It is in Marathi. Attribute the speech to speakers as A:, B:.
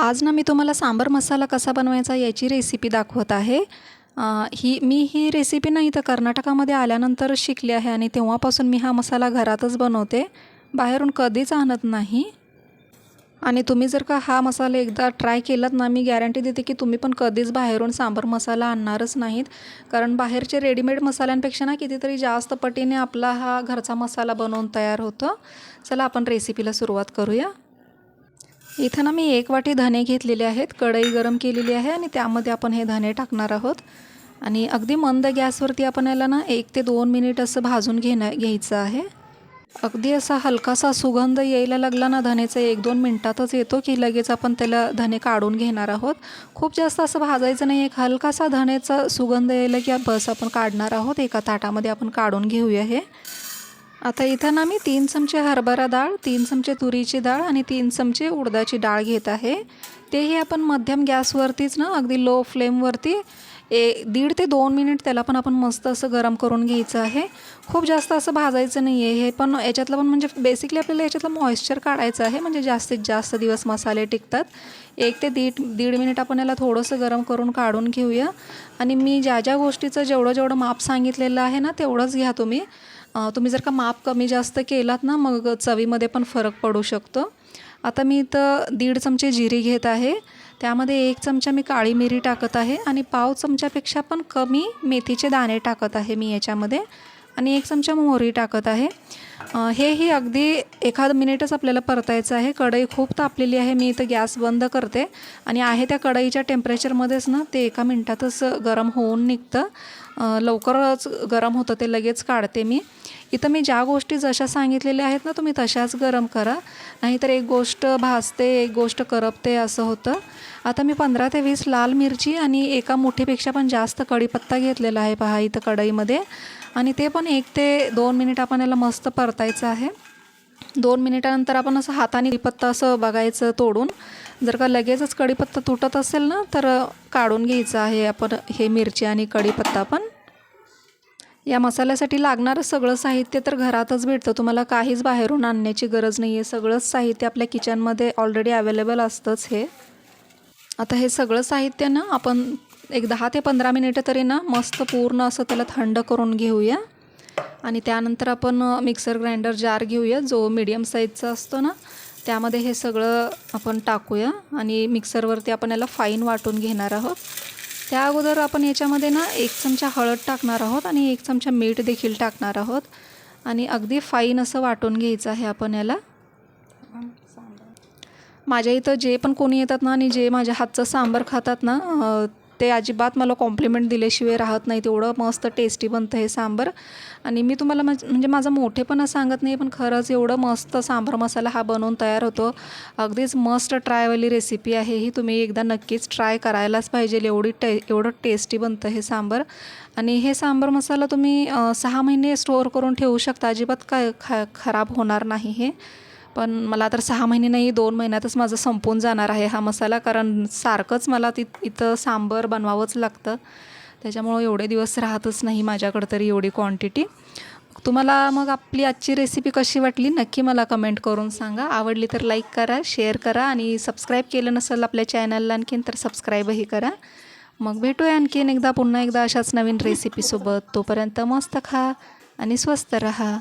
A: आज ना मी तुम्हाला सांबर मसाला कसा बनवायचा याची रेसिपी दाखवत आहे. ही मी ही रेसिपी ना इथं कर्नाटकामध्ये आल्यानंतर शिकली आहे आणि तेव्हापासून मी हा मसाला घरातच बनवते. बाहेरून कधीच आणत नाही. आणि तुम्ही जर का हा मसाला एकदा ट्राय केलात ना मी गॅरंटी देते की तुम्ही पण कधीच बाहेरून सांबर मसाला आणणारच नाहीत. कारण बाहेरचे रेडीमेड मसाल्यांपेक्षा ना कितीतरी जास्त पटीने आपला हा घरचा मसाला बनवून तयार होतं. चला आपण रेसिपीला सुरुवात करूया. इथं ना मी एक वाटी धने घेतलेले आहेत कढई गरम केलेली आहे आणि त्यामध्ये आपण हे धने टाकणार आहोत. आणि अगदी मंद गॅसवरती आपण याला ना एक ते दोन मिनिट असं भाजून घेणं घ्यायचं आहे. अगदी असा हलकासा सुगंध यायला लागला ना धनेचा एक दोन मिनटातच येतो की लगेच आपण त्याला धने काढून घेणार आहोत. खूप जास्त असं भाजायचं नाही एक हलकासा धनेचा सुगंध यायला की बस आपण काढणार आहोत एका ताटामध्ये आपण काढून घेऊया हे. आता इथं ना मी तीन चमचे हरभरा डाळ तीन चमचे तुरीची डाळ आणि तीन चमचे उडदाची डाळ घेत आहे. तेही आपण मध्यम गॅसवरतीच ना अगदी लो फ्लेमवरती ए दीड ते दोन मिनिट त्याला पण आपण मस्त असं गरम करून घ्यायचं आहे. खूप जास्त असं भाजायचं नाही आहे हे पण याच्यातलं पण म्हणजे बेसिकली आपल्याला याच्यातलं मॉइश्चर काढायचं आहे. म्हणजे जास्तीत जास्त दिवस मसाले टिकतात. एक ते दीड दीड मिनिट आपण याला थोडंसं गरम करून काढून घेऊया. आणि मी ज्या ज्या गोष्टीचं जेवढं जेवढं माप सांगितलेलं आहे ना तेवढंच घ्या तुम्ही. तुम्ही जर का माप कमी जास्त केलात ना मग चवीमध्ये पण फरक पडू शकतो. आता मी इथं दीड चमचे जिरी घेत आहे. त्यामध्ये एक चमचा मी काळी मिरी टाकत आहे आणि पाव चमच्यापेक्षा पण कमी मेथीचे दाणे टाकत आहे मी याच्यामध्ये. आणि एक चमचा मोहरी टाकत आहे. हेही अगदी एखाद मिनिटच आपल्याला परतायचं आहे. कढई खूप तापलेली आहे. मी इथं गॅस बंद करते. आणि आहे त्या कढईच्या टेम्परेचरमध्येच ना ते एका मिनटातच गरम होऊन निघतं. लवकरच गरम होतं ते लगेच काढते मी. इथं मी ज्या गोष्टी जशा सांगितलेल्या आहेत ना तुम्ही तशाच गरम करा. नाहीतर एक गोष्ट भाजते एक गोष्ट करपते असं होतं. आता मी पंधरा ते वीस लाल मिरची आणि एका मुठीपेक्षा पण जास्त कढीपत्ता घेतलेला आहे पहा इथं कढईमध्ये. आणि ते पण एक ते दोन मिनिट आपण याला मस्त परतायचं आहे. दोन मिनिटानंतर आपण असं हाताने कढीपत्ता असं बघायचं तोडून. जर का लगेचच कढीपत्ता तुटत असेल ना तर काढून घ्यायचं आहे आपण हे मिरची आणि कढीपत्ता पण. या मसाल्यासाठी लागणारं सगळं साहित्य तर घरातच भेटतं. तुम्हाला काहीच बाहेरून आणण्याची गरज नाही आहे सगळंच साहित्य आपल्या किचनमध्ये ऑलरेडी अवेलेबल असतंच हे. आता हे सगळं साहित्य ना आपण एक दहा ते पंधरा मिनिटं तरी ना मस्त पूर्ण असं त्याला थंड करून घेऊया. आणि त्यानंतर आपण मिक्सर ग्राइंडर जार घेऊया जो मीडियम साईजचा असतो ना त्यामध्ये हे सगळं आपण टाकूया. आणि मिक्सरवरती आपण याला फाईन वाटून घेणार आहोत. त्या अगोदर आपण याच्यामध्ये ना एक चमचा हळद टाकणार आहोत आणि एक चमचा मीठ देखील टाकणार आहोत. आणि अगदी फाईन असं वाटून घ्यायचं आहे आपण याला. माझ्या इथं जे पण कोणी येतात ना आणि जे माझ्या हातचं सांबार खातात ना ते अजिबात मला कॉम्प्लिमेंट दिल्याशिवाय राहत नाही. तेवढं मस्त टेस्टी बनतं हे सांबर. आणि मी तुम्हाला म्हणजे म्हणजे माझं मोठेपणा सांगत नाही पण खरंच एवढं मस्त सांबार मसाला हा बनवून तयार होतो. अगदीच मस्त ट्रायवाली रेसिपी आहे ही. तुम्ही एकदा नक्कीच ट्राय करायलाच पाहिजे. एवढी टे एवढं टेस्टी बनतं हे सांबर. आणि हे सांबर मसाला तुम्ही सहा महिने स्टोअर करून ठेवू शकता. अजिबात काय ख खराब होणार नाही हे. पण मला तर सहा महिने नाही दोन महिन्यातच माझं संपून जाणार आहे हा मसाला. कारण सारखंच मला ति इथं सांबर बनवावंच लागतं. त्याच्यामुळं एवढे दिवस राहतच नाही माझ्याकडं तरी एवढी क्वांटिटी तुम्हाला मग आपली आजची रेसिपी कशी वाटली? नक्की मला कमेंट करून सांगा. आवडली तर लाईक करा शेअर करा आणि सबस्क्राईब केलं नसेल आपल्या चॅनलला आणखीन तर सबस्क्राईबही करा. मग भेटूया आणखीन एकदा पुन्हा एकदा अशाच नवीन रेसिपीसोबत तोपर्यंत मस्त खा आणि स्वस्त रहा.